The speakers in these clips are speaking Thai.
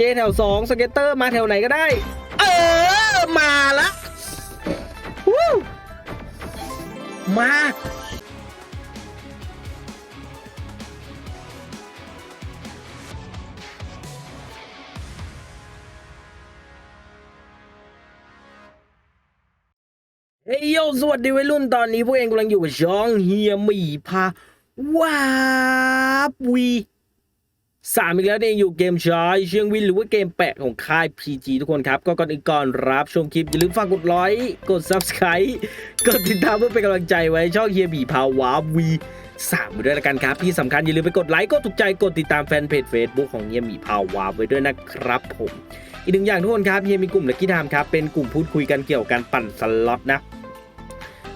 เจแถวสองสเก็ตเตอร์มาแถวไหนก็ได้ เออ มาละวู้มาเฮ้ยโยสวัสดีวัยรุ่นตอนนี้พวกเองกำลังอยู่กับช่องเฮียหมีพาวาบวี สามอีกแล้วเนี่ยอยู่เกมชายเชียงวินหรือว่าเกมแปะของค่าย PG ทุกคนครับ ก็ก่อนอื่นก่อนรับชมคลิป อย่าลืมฝากกดไลค์กด Subscribe กดติดตามเพื่อเป็นกำลังใจไว้ช่องเฮียหมีพาวาวีสามไปด้วยละกันครับ ที่สำคัญอย่าลืมไปกดไลค์กดถูกใจกดติดตามแฟนเพจ Facebook ของเฮียหมีพาวาไว้ด้วยนะครับผม อีกหนึ่งอย่างทุกคนครับเฮียมีกลุ่มเละกี้ไทม์ครับเป็นกลุ่มพูดคุยกันเกี่ยวกับการปั่นสล็อตนะ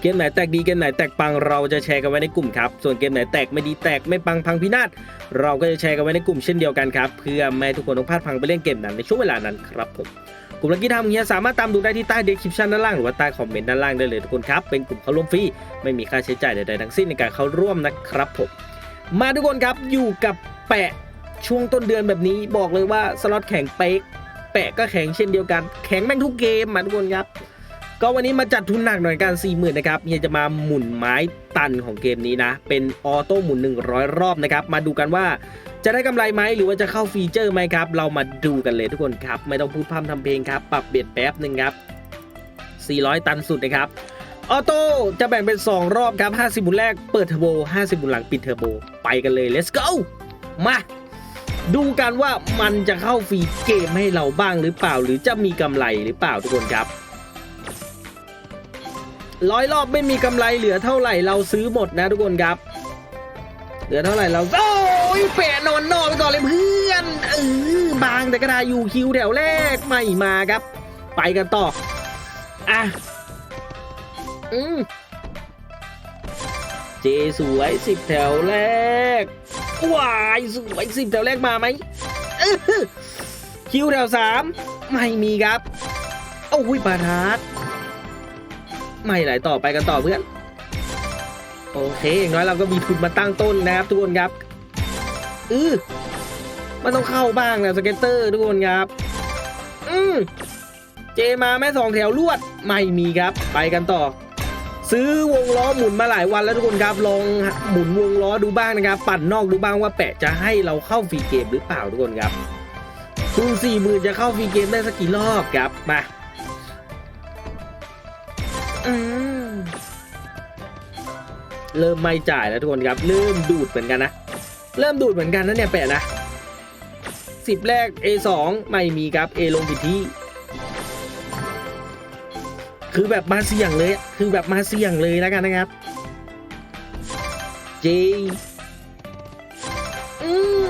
เกมไหนแตกดีเกมไหนแตกปังเราจะแชร์กันไว้ในกลุ่มครับ ส่วนเกมไหนแตกไม่ดีแตกไม่ปังพังพินาศเราก็จะแชร์กันไว้ในกลุ่มเช่นเดียวกันครับเพื่อไม่ทุกคนต้องพลาดพังไปเล่นเกมนั้นในช่วงเวลานั้นครับผมกลุ่มลักกี้ทำเฮียสามารถตามดูได้ที่ใต้เดสคริปชันด้านล่างหรือว่าใต้คอมเมนต์ด้านล่างได้เลยทุกคนครับเป็นกลุ่มเข้าร่วมฟรีไม่มีค่าใช้จ่ายใดๆทั้งสิ้นในการเข้าร่วมนะครับผมมาทุกคนครับอยู่กับแปะช่วงต้นเดือนแบบนี้บอกเลยว่าสล็อตแข็งเป๊กแปะก็แข็งเช่นเดียวกัน แข็งแม่งทุกเกมมาทุกคนครับ ก็วันนี้มาจัดทุนหนักหน่อยการ4 0,000นะครับเฮียจะมาหมุนไม้ตันของเกมนี้นะ เป็นออโต้หมุน 100 รอบนะครับ มาดูกันว่าจะได้กำไรไหมหรือว่าจะเข้าฟีเจอร์ไหมครับ เรามาดูกันเลยทุกคนครับ ไม่ต้องพูดพร่ำทำเพลงครับ ปรับเบียดแป๊บหนึ่งครับ 400 ตันสุดนะครับออโต้จะแบ่งเป็น 2 รอบครับ 50 หมุนแรกเปิดเทอร์โบ 50 หมุนหลังปิดเทอร์โบ ไปกันเลย let's go มาดูกันว่ามันจะเข้าฟรีเกมให้เราบ้างหรือเปล่า หรือจะมีกำไรหรือเปล่าทุกคนครับ ร้อยรอบไม่มีกำไรเหลือเท่าไหร่เราซื้อหมดนะทุกคนครับ เหลือเท่าไหร่เราโอ้ยแปะนอนนอนไปก่อนเลยเพื่อนเออบางแต่กระดาอยู่คิวแถวแรกไม่มาครับ ไปกันต่ออะอืมเจสวยสิบแถวแรกวายสวยสิบแถวแรกมาไหมคิวแถวสามไม่มีครับโอ้ยปาทัด ไม่ไหลต่อไปกันต่อเพื่อน โอเคอย่างน้อยเราก็มีทุนมาตั้งต้นนะครับทุกคนครับอือมันต้องเข้าบ้างนะสเก็ตเตอร์ทุกคนครับ อืมเจมาแม่สองแถวลวดไม่มีครับ ไปกันต่อ ซื้อวงล้อหมุนมาหลายวันแล้วทุกคนครับลองหมุนวงล้อดูบ้างนะครับ ปั่นนอกดูบ้างว่าแปะจะให้เราเข้าฟรีเกมหรือเปล่าทุกคนครับทุนสี่หมื่นจะเข้าฟรีเกมได้สักกี่รอบครับมา อืมเริ่มไม่จ่ายแล้วทุกคนครับ เริ่มดูดเหมือนกันนะ เริ่มดูดเหมือนกันนะเนี่ยแปะนะสิบแรก A2 ไม่มีครับ A ลงผิดที่ คือแบบมาเสี่ยงเลย คือแบบมาเสี่ยงเลยแล้วกันนะครับ J อืม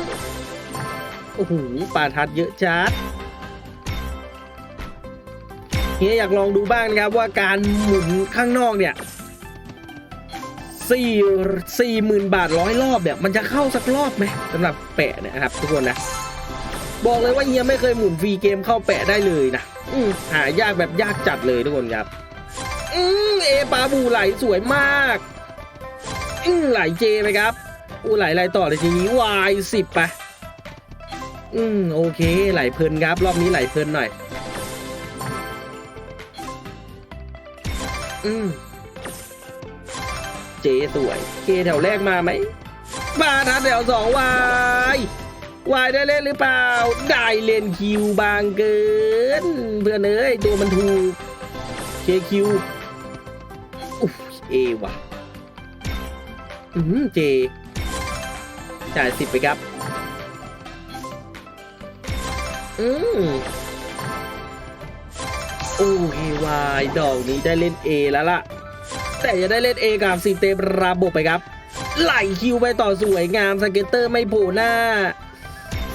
โอ้โหปาทัดเยอะจัด เฮียอยากลองดูบ้างนะครับว่าการหมุนข้างนอกเนี่ยสี่สี่หมื่นบาทร้อยรอบเนี่ยมันจะเข้าสักรอบไหมสำหรับแปะเนี่ยนะครับทุกคนนะ บอกเลยว่าเฮียไม่เคยหมุนฟรีเกมเข้าแปะได้เลยนะอืมหายากแบบยากจัดเลยทุกคนครับ อืมเอปาบูไหลสวยมากอืมไหลเจไปครับอูไหลไหลต่อเลยทีนี้วายสิบไปอืมโอเคไหลเพลินครับ รอบนี้ไหลเพลินหน่อย อืมเจสวยเคแถวแรกมาไหม มาทัดแถวสองวายวายได้เล่นหรือเปล่า ได้เล่นคิวบางเกิน เพื่อนเอ้ยตัวมันถูกเคคิวอุ๊ยเอว่ะ อืมเจจ่ายสิบไปครับ อืม โอเควายดอกนี้ได้เล่น A แล้วล่ะ แต่จะได้เล่น A กับสีเต็มระบบไปครับ ไหลคิวไปต่อสวยงามสเก็ตเตอร์ไม่โผล่หน้า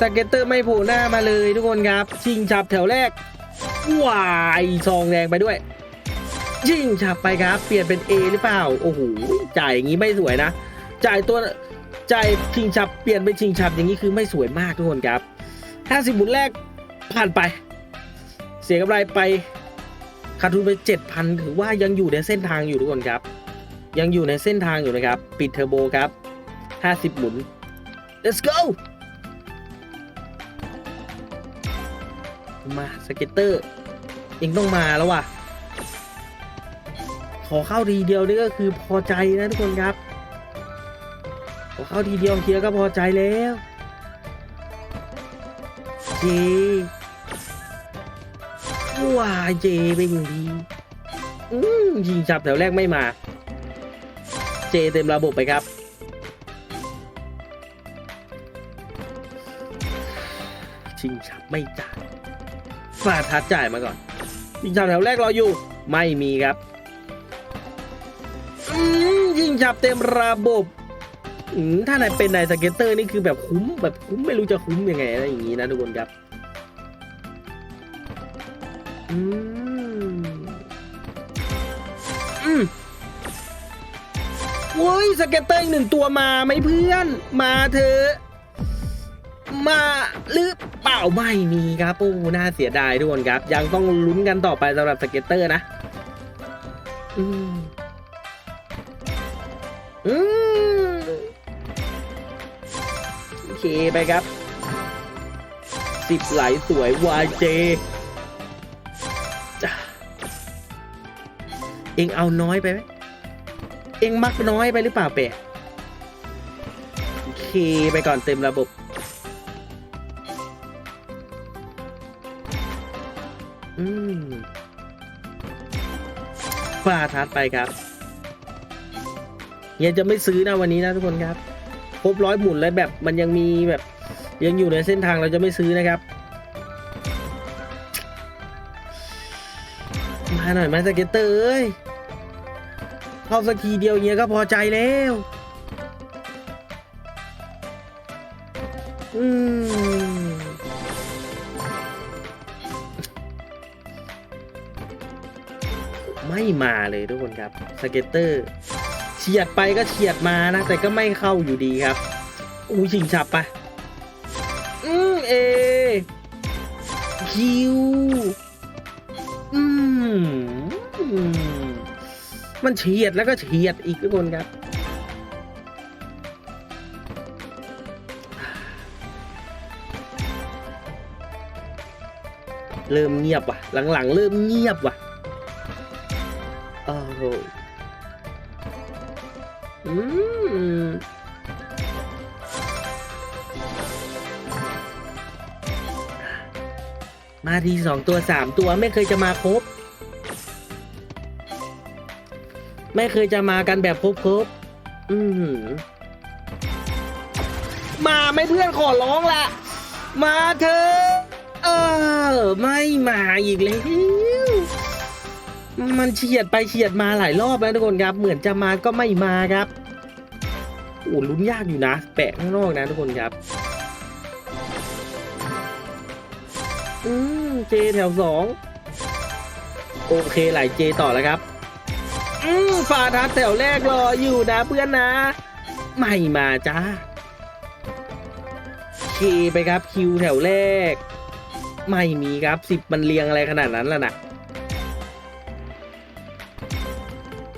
สเก็ตเตอร์ไม่โผล่หน้ามาเลยทุกคนครับ ชิงฉับแถวแรกวายซองแดงไปด้วย ชิงฉับไปครับ เปลี่ยนเป็น A หรือเปล่า โอ้โหจ่ายอย่างนี้ไม่สวยนะ จ่ายตัวจ่ายชิงฉับเปลี่ยนเป็นชิงฉับอย่างนี้คือไม่สวยมากทุกคนครับ 50หมุนแรกผ่านไป เสียกำไรไป ขาดทุนไป 7,000 ถือว่ายังอยู่ในเส้นทางอยู่ทุกคนครับ ยังอยู่ในเส้นทางอยู่นะครับ ปิดเทอร์โบครับ 50 หมุน let's go มาสเก็ตเตอร์เองต้องมาแล้วว่ะ ขอเข้าทีเดียวนี่ก็คือพอใจนะทุกคนครับ ขอเข้าทีเดียวเคลียร์ก็พอใจแล้วเจ ว้าเจเป็นอย่างดีอืมยิงจับแถวแรกไม่มา เจเต็มระบบไปครับ ชิงชับไม่จ่ายฟาดทัดจ่ายมาก่อน ยิงฉับแถวแรกรออยู่ ไม่มีครับอืมยิงฉับเต็มระบบอืมถ้านายเป็นนายสเก็ตเตอร์นี่คือแบบคุ้มแบบคุ้มไม่รู้จะคุ้มยังไงอะไรอย่างนี้นะทุกคนครับ อืมอืมโว้ยสเก็ตเตอร์อีกหนึ่งตัวมาไหมเพื่อน มาเถอะมาหรือเปล่าไม่มีครับโอ้น่าเสียดายทุกคนครับ ยังต้องลุ้นกันต่อไปสำหรับสเก็ตเตอร์นะอืมอืมโอเคไปครับสิบไหลสวย YJ จ้ เองเอาน้อยไปไหมเองมักน้อยไปหรือเปล่าเปะโอเคไปก่อนเต็มระบบ อืมฟาทัดไปครับยังจะไม่ซื้อนะวันนี้นะทุกคนครับ ครบร้อยหมุนแล้วแบบมันยังมีแบบ ยังอยู่ในเส้นทางเราจะไม่ซื้อนะครับมาหน่อยไหมสเก็ตเตอร์เอ้ย เข้าสักทีเดียวเงี้ยก็พอใจแล้ว อืมไม่มาเลยทุกคนครับสเก็ตเตอร์เฉียดไปก็เฉียดมานะ แต่ก็ไม่เข้าอยู่ดีครับ อู้ชิงฉับปะอืมเอคิว มันเฉียดแล้วก็เฉียดอีกทุกคนครับ เริ่มเงียบว่ะ หลังๆ เริ่มเงียบว่ะโอ้โหอืมมาทีสองตัวสามตัวไม่เคยจะมาครบ ไม่เคยจะมากันแบบครบครบๆอืมมาไม่เพื่อนขอร้องละ มาเถอะเออ ไม่มาอีกแล้วมันเฉียดไปเฉียดมาหลายรอบแล้วทุกคนครับ เหมือนจะมาก็ไม่มาครับโอ้ลุ้นยากอยู่นะ แปะข้างนอกนะทุกคนครับ อืมเจแถวสองโอเคหลายเจต่อแล้วครับ อืมฟาทัสแถวแรกรออยู่นะเพื่อนนะ ไม่มาจ้าเคไปครับคิวแถวแรก ไม่มีครับสิบมันเรียงอะไรขนาดนั้นล่ะนะ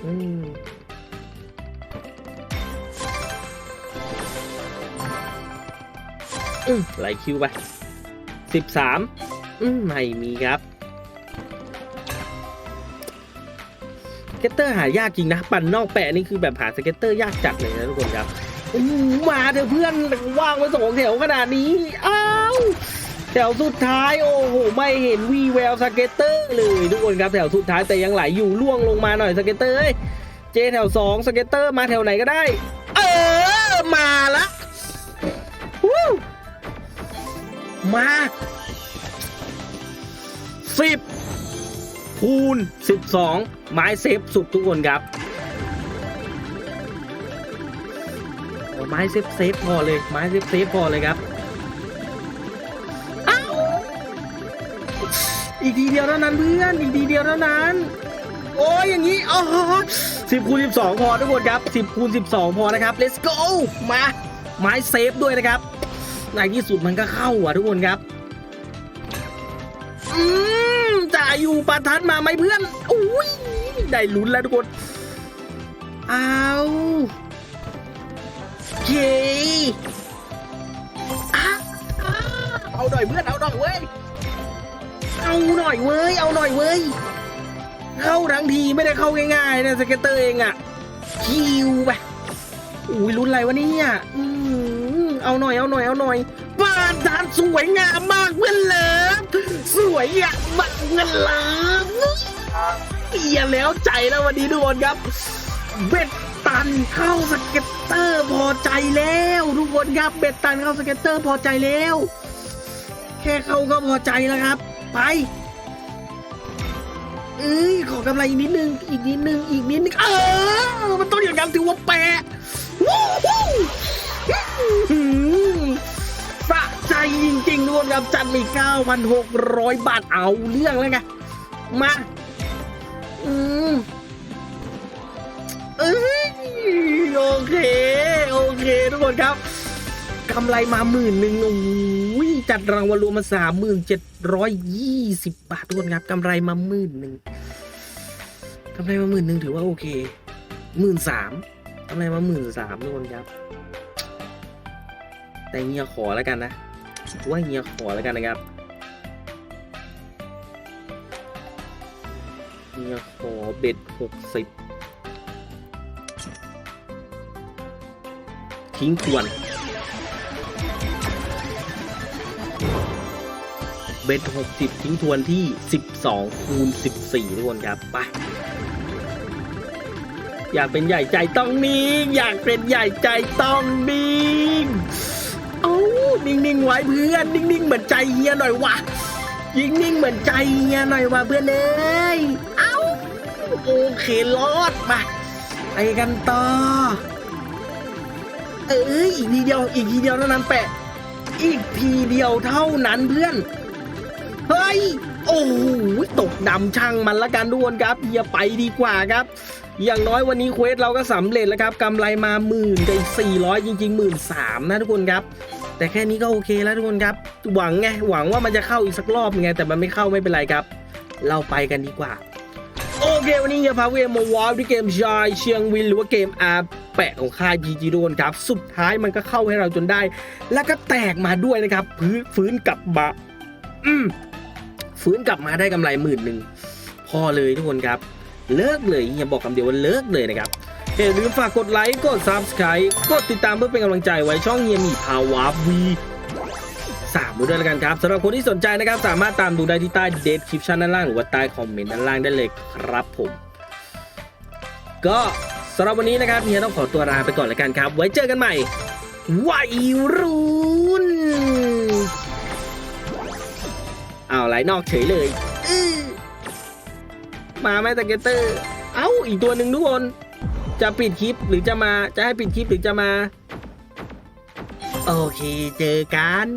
อืมไหลคิวไปสิบสามอืมไม่มีครับ เก็ตเตอร์หายากจริงนะ ปั่นนอกแปะนี่คือแบบหาสเก็ตเตอร์ยากจัดเลยนะทุกคนครับมาเถอะเพื่อนว่างไว้สองแถวขนาดนี้อ้าวแถวสุดท้ายโอ้โหไม่เห็นวีแววสเก็ตเตอร์เลยทุกคนครับแถวสุดท้ายแต่ยังไหลอยู่ล่วงลงมาหน่อยสเก็ตเตอร์เอ้ยเจแถวสองสเก็ตเตอร์มาแถวไหนก็ได้ เออมาละวู้มาสิบ คูณ 12 ไม้เซฟสุดทุกคนครับไม้เซฟเซฟพอเลย ไม้เซฟเซฟพอเลยครับอ้าวอีกทีเดียวเท่านั้นเพื่อน อีกทีเดียวเท่านั้น โอ้ยอย่างนี้อ๋อสิบคูณสิบสองพอทุกคนครับสิบคูณสิบสองพอนะครับ let's go มาไม้เซฟด้วยนะครับในที่สุดมันก็เข้าอะทุกคนครับอืม อยู่ประทัดมาไหมเพื่อนอุ้ยได้ลุ้นแล้วทุกคนเอาเย้อะอะเอาหน่อยเพื่อนเอาหน่อยเว้ยเอาหน่อยเว้ยเอาหน่อยเว้ยเข้าทั้งทีไม่ได้เข้าง่ายๆนะสเก็ตเตอร์เองอะคิวไปอุ้ยลุ้นอะไรวะเนี่ยอืมเอาหน่อยเอาหน่อยเอาหน่อยบ้านทานสวยงาม เพื่อนเลิฟสวยอย่างมากเพื่อนเลิฟเอียแล้วใจแล้ววันนี้ทุกคนครับ เบ็ดตันเข้าสเก็ตเตอร์พอใจแล้วทุกคนครับเบ็ดตันเข้าสเก็ตเตอร์พอใจแล้ว แค่เข้าก็พอใจแล้วครับ ไปเอ้ยขอกำไรอีกนิดนึงอีกนิดนึงอีกนิดนึงเออมันต้องอย่างนั้นถือว่าแปะวู้ฮู้อื้อหือสะ ใจจริงๆทุกคนครับจัดมี9,600 บาทเอาเรื่องแล้วไง มา อืมเอ้ยโอเค โอเคทุกคนครับกำไรมาหมื่นหนึ่งโอ้ยจัดรางวัลรวมมาสามหมื่นเจ็ดร้อยยี่สิบบาททุกคนครับกำไรมาหมื่นหนึ่งกำไรมาหมื่นหนึ่งถือว่าโอเคหมื่นสามกำไรมาหมื่นสามทุกคนครับ แต่เฮียขอแล้วกันนะ ว่าเฮียขอแล้วกันนะครับเฮียขอเบ็ดหกสิบทิ้งทวน เบ็ดหกสิบทิ้งทวนที่สิบสองคูณสิบสี่ทุกคนครับไปอยากเป็นใหญ่ใจต้องนิ่งอยากเป็นใหญ่ใจต้องนิ่ง นิ่งๆไว้เพื่อนนิ่งๆเหมือนใจเฮียหน่อยวะยิงนิ่งเหมือนใจเฮียหน่อยวะเพื่อนเอ้ยเอาโอเครอดมาไปกันต่อเอ้ยอีกทีเดียวอีกทีเดียวเท่านั้นแปะ อีกทีเดียวเท่านั้นเพื่อนเฮ้ยโอ้โหตกดำช่างมันละกันทุกคนครับอย่าไปดีกว่าครับ อย่างน้อยวันนี้เควสเราก็สำเร็จแล้วครับกำไรมาหมื่นกับอีกสี่ร้อยจริงๆหมื่นสามนะทุกคนครับ แต่แค่นี้ก็โอเคแล้วทุกคนครับ หวังไงหวังว่ามันจะเข้าอีกสักรอบไงแต่มันไม่เข้าไม่เป็นไรครับ เราไปกันดีกว่า โอเค วันนี้จะพาเวมมาวอลที่เกมชายเชียงวินหรือว่าเกมอาแปะของค่ายพีจีโดนครับ สุดท้ายมันก็เข้าให้เราจนได้ แล้วก็แตกมาด้วยนะครับพื้นฟื้นกลับมาอืมฟื้นกลับมาได้กำไรหมื่นหนึ่งพอเลยทุกคนครับ เลิกเลยอย่าบอกคำเดียวว่าเลิกเลยนะครับ อย่าลืมฝากกดไลค์ กด Subscribe กดติดตามเพื่อเป็นกำลังใจไว้ช่องเฮียมีภาวะวีสามด้วยแล้วกันครับสำหรับคนที่สนใจนะครับ สามารถตามดูได้ที่ใต้เดสคริปชันด้านล่างหรือว่าใต้คอมเมนต์ด้านล่างได้เลยครับผม ก็สำหรับวันนี้นะครับเฮียต้องขอตัวลาไปก่อนแล้วกันครับ ไว้เจอกันใหม่วัยรุ่นเอาไหลนอกเฉยเลยมาไหมตะเกเตอร์ เอ้าอีกตัวหนึ่งทุกคน จะปิดคลิปหรือจะมาจะให้ปิดคลิปหรือจะมา โอเคเจอกัน